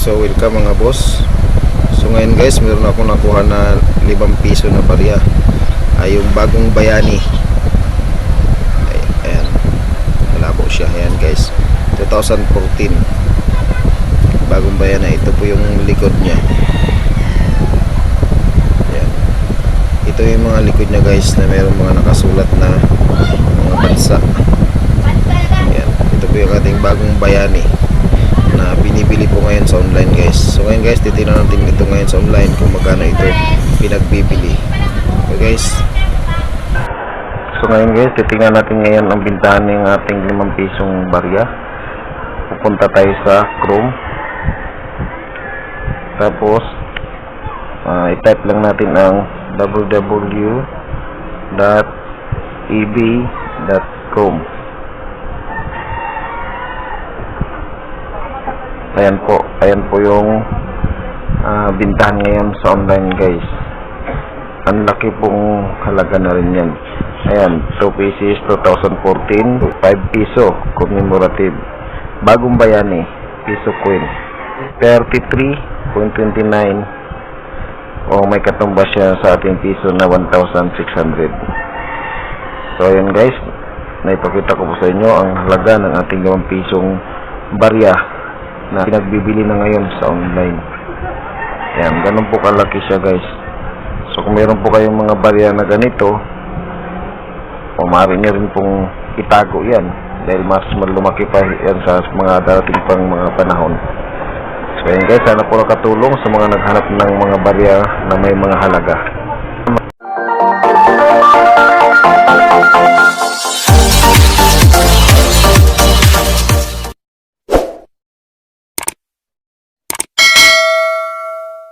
So welcome mga boss. So ngayon guys meron ako nakuha na 5 piso na barya. Ay yung bagong bayani. Ay, ayan. Malabo siya. Ayan guys. 2014 bagong bayani. Ito po yung likod niya. Ayan. Ito yung mga likod niya guys na meron mga nakasulat na mga bansa. Ayan. Ito po yung ating bagong bayani binibili po ngayon sa online guys. So ngayon guys titignan natin ito ngayon sa online kung magkano ito pinagbibili. Okay guys. So ngayon guys titignan natin ngayon ang bintahan ng ating 5 pisong barya. Pupunta tayo sa Chrome. Tapos ah, i-type lang natin ang www.eb.com Ayan po, ayan po yung ah, bintahan ngayon sa online guys. Ang laki pong halaga na rin yan. Ayan, 2 pieces 2014, 5 piso commemorative. Bagong bayani, piso coin. 33.29 o may katumbas siya sa ating piso na 1,600. So ayan guys, naipakita ko po sa inyo ang halaga ng ating 5 pisong barya na pinagbibili na ngayon sa online. Ayan, ganun po kalaki siya guys. So kung meron po kayong mga barya na ganito, o maaari nyo rin pong itago yan dahil mas malumaki pa yan sa mga darating pang mga panahon. So ayan guys, sana po nakatulong sa mga naghanap ng mga barya na may mga halaga.